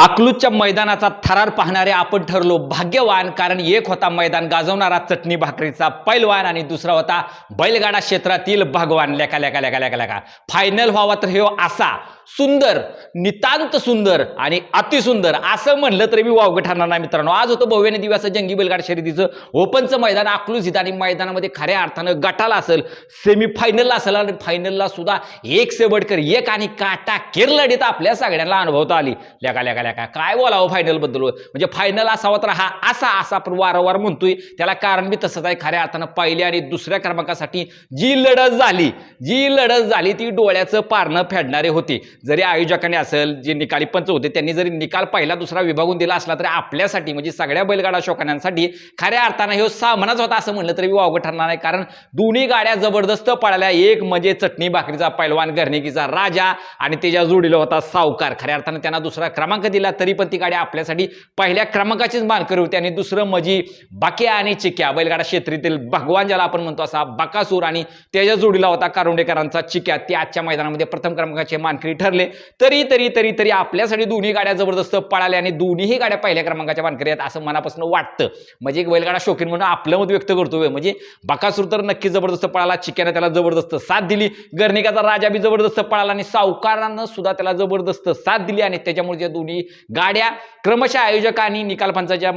अकलूजच्या मैदानाचा थरार पाहणारे आपण ठरलो भाग्यवान कारण एक होता मैदान गाजवणारा चटणी भाकरीचा पैलवान आणि दुसरा होता बैलगाडा क्षेत्रातील भगवान. लेका लेका लेका लेका लेका. फायनल व्हावा तर हे हो असा सुंदर नितांत सुंदर आणि अतिसुंदर असं म्हणलं तरी मी वावगं ठरणार नाही मित्रांनो. आज होतं भव्याने दिव्याचं जंगी बैलगाडा शर्यतीचं ओपनचं मैदान अकलूज इथं आणि मैदानामध्ये खऱ्या अर्थानं गटाला असेल सेमीफायनलला असेल आणि फायनलला सुद्धा एक सेबडकर एक आणि काटा केरलडीत आपल्या सगळ्यांना अनुभवता आली. लेका लेका लेका काय बोलावं फायनलबद्दल म्हणजे फायनल असावा तर हा असा असा आपण वारंवार म्हणतोय. त्याला कारण मी तसंच आहे खऱ्या अर्थानं पहिल्या आणि दुसऱ्या क्रमांकासाठी जी लढत झाली जी लढत झाली ती डोळ्याचं पारणं फेडणारे होते. जरी आयोजकाने असेल जे निकाली पंच होते त्यांनी जरी निकाल पहिला दुसरा विभागून दिला असला तरी आपल्यासाठी म्हणजे सगळ्या बैलगाडा शोकण्यांसाठी खऱ्या अर्थानं हे सामनाच होता असं म्हणलं तरी वावगं ठरणार नाही. कारण दोन्ही गाड्या जबरदस्त पळाल्या. एक म्हणजे चटणी भाकरीचा पैलवान गर्णिकीचा राजा आणि त्याच्या जोडीला होता सावकार. खऱ्या अर्थानं त्यांना दुसरा क्रमांक दिला तरी पण ती गाडी आपल्यासाठी पहिल्या क्रमांकाचीच मानकरी होती. आणि दुसरं म्हणजे बाक्या आणि चिक्या. बैलगाडा क्षेत्रीतील भगवान ज्याला आपण म्हणतो असा बकासूर आणि त्याच्या जोडीला होता कारुंडेकरांचा चिक्या. ते आजच्या मैदानामध्ये प्रथम क्रमांकाची मानकरी ठर ठरले. तरी तरी तरी तरी आपल्यासाठी दोन्ही गाड्या जबरदस्त पळाल्या आणि दोन्हीही गाड्या पहिल्या क्रमांकाच्या मानकरी आहेत असं मनापासून वाटतं. म्हणजे एक बैलगाडा शौकीन म्हणून आपलं मत व्यक्त करतोय म्हणजे बकासूर तर नक्की जबरदस्त पळाला चिक्यानं त्याला जबरदस्त साथ दिली गर्णिकाचा राजा बी जबरदस्त पळाला आणि सावकारानं सुद्धा त्याला जबरदस्त साथ दिली आणि त्याच्यामुळे ज्या दोन्ही गाड्या क्रमशः आयोजक आणि निकालपंचाच्या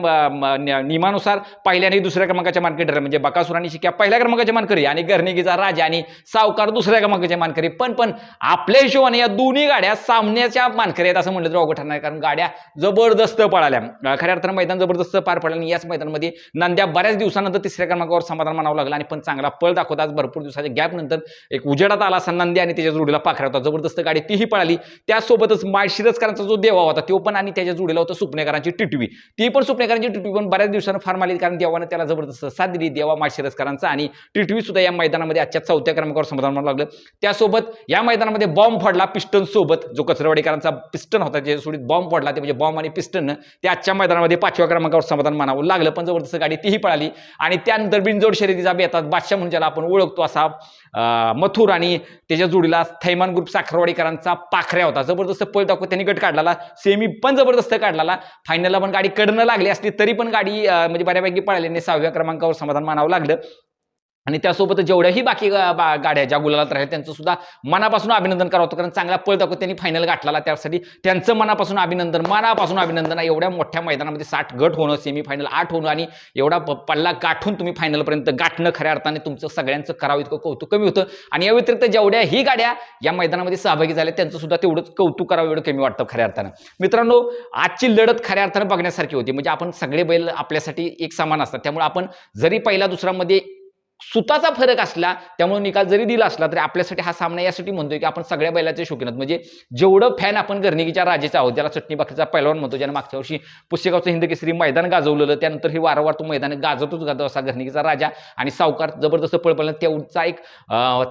नियमानुसार पहिल्या आणि दुसऱ्या क्रमांकाच्या मानकरी ठरल्या. म्हणजे बकासूर आणि शिक्या पहिल्या क्रमांकाच्या मानकरी आणि गर्णिकीचा राजा आणि सावकार दुसऱ्या क्रमांकाच्या मानकरी. पण पण आपल्या हिशोबाने या दोन दोन्ही गाड्या सामन्याच्या मानकरी आहेत असं म्हटलं तर अवघड ठरणार आहे. कारण गाड्या जबरदस्त पळाल्या. खऱ्या अर्थानं मैदान जबरदस्त पार पडलं आणि याच मैदानामध्ये नंद्या बऱ्याच दिवसानंतर तिसऱ्या क्रमांकावर समाधान मानावं लागलं आणि पण चांगला पळ दाखवता आज भरपूर दिवसाच्या गॅप नंतर एक उजेडात आला असा नांद्या आणि त्याच्या जोडीला पाखरा होता. जबरदस्त गाडी तीही पळाली. त्यासोबतच माळशिरसकरांचा जो देवा होता तो पण आणि त्याच्या जोडीला होता सुपणेकरांची टिटवी. ती पण सुपणेकरांची टिटवी पण बऱ्याच दिवसानं फार मारली कारण देवानं त्याला जबरदस्त साथ दिली. देवा माळशिरसकरांचा आणि टिटवी सुद्धा या मैदानामध्ये आजच्या चौथ्या क्रमांकावर समाधान मानावं लागलं. त्यासोबत या मैदानामध्ये बॉम्ब फोडला पिस्टन सोबत जो कचरवाडीकरांचा पिस्टन होता जे सोडीत बॉम्ब पडला ते म्हणजे बॉम्ब आणि पिस्टन ते आजच्या मैदानामध्ये पाचव्या क्रमांकावर समाधान मानावं लागलं. पण जबरदस्त गाडी तीही पळाली. आणि त्यानंतर बिनजोड शर्यतीचा बेतात बादशाह म्हणून ज्याला आपण ओळखतो असा मथुर आणि त्याच्या जोडीला थैमान ग्रुप साखरवाडीकरांचा पाखऱ्या होता. जबरदस्त पळ दाखवत त्यांनी गट काढला सेमी पण जबरदस्त काढला फायनलला पण गाडी कडनं लागली असली तरी पण गाडी म्हणजे बऱ्यापैकी पळाली आणि सहाव्या क्रमांकावर समाधान मानावं लागलं. आणि त्यासोबत जेवढ्याही बाकी बा- गाड्या ज्या गुलालात राहिल्या त्यांचं सुद्धा मनापासून अभिनंदन करावं होतं. कारण चांगला पळ दाखवत त्यांनी फायनल गाठला त्यासाठी त्यांचं मनापासून अभिनंदन मनापासून अभिनंदन. आहे. एवढ्या मोठ्या मैदानामध्ये साठ गट होणं सेमीफायनल आठ होणं आणि एवढा प- पल्ला गाठून तुम्ही फायनलपर्यंत गाठणं खऱ्या अर्थाने तुमचं सगळ्यांचं करावं इतकं कौतुक कमी होतं. आणि या व्यतिरिक्त जेवढ्याही गाड्या या मैदानामध्ये सहभागी झाल्या त्यांचं सुद्धा तेवढंच कौतुक करावं एवढं कमी वाटतं खऱ्या अर्थानं. मित्रांनो आजची लढत खऱ्या अर्थानं बघण्यासारखी होती. म्हणजे आपण सगळे बैल आपल्यासाठी एक समान असतात. त्यामुळे आपण जरी पहिला दुसरामध्ये सुताचा फरक असला त्यामुळे निकाल जरी दिला असला तरी आपल्यासाठी हा सामना यासाठी म्हणतोय की आपण सगळ्या बैलाचे शौकीन आहोत. म्हणजे जेवढं फॅन आपण गर्णिकीच्या राजेचा आहोत ज्याला चटणी बाकीचा पैलवान म्हणतो ज्याने मागच्या वर्षी पुस्तकावचं हिंदकेसरी मैदान गाजवलेलं त्यानंतर हे वारंवार तो मैदान गाजवतोच गाजव असा गर्णिकीचा राजा आणि सावकार जबरदस्त पळ त्याचा एक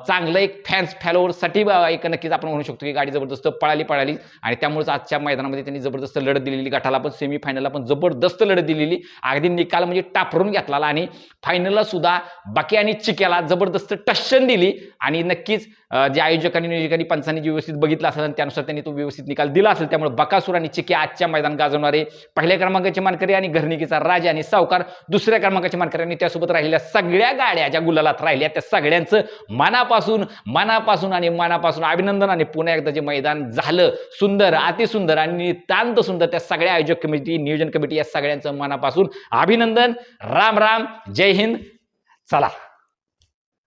चांगला एक फॅन्स फॅलोवरसाठी एक नक्कीच आपण म्हणू शकतो की गाडी जबरदस्त पळाली पळाली आणि त्यामुळेच आजच्या मैदानामध्ये त्यांनी जबरदस्त लढत दिलेली. गटाला पण सेमीफायनलला पण जबरदस्त लढत दिलेली. अगदी निकाल म्हणजे टापरून घेतला आणि फायनलला सुद्धा बाकी आणि चिक्याला जबरदस्त टशन दिली. आणि नक्कीच जे आयोजकांनी नियोजकांनी पंचांनी जे व्यवस्थित बघितलं असेल आणि त्यानुसार त्यांनी तो व्यवस्थित निकाल दिला असेल त्यामुळे बकासूर आणि चिक्या आजच्या मैदान गाजवणारे पहिल्या क्रमांकाचे मानकरी आणि घरणिकीचा राजा आणि सावकार दुसऱ्या क्रमांकाचे मानकरी आणि त्यासोबत राहिलेल्या सगळ्या गाड्या ज्या गुलालात राहिल्या त्या सगळ्यांचं मनापासून मनापासून आणि मनापासून अभिनंदन आणि पुन्हा एकदा जे मैदान झालं सुंदर अतिसुंदर आणि नितांत सुंदर त्या सगळ्या आयोजक कमिटी नियोजन कमिटी या सगळ्यांचं मनापासून अभिनंदन. राम राम जय हिंद. 咋啦？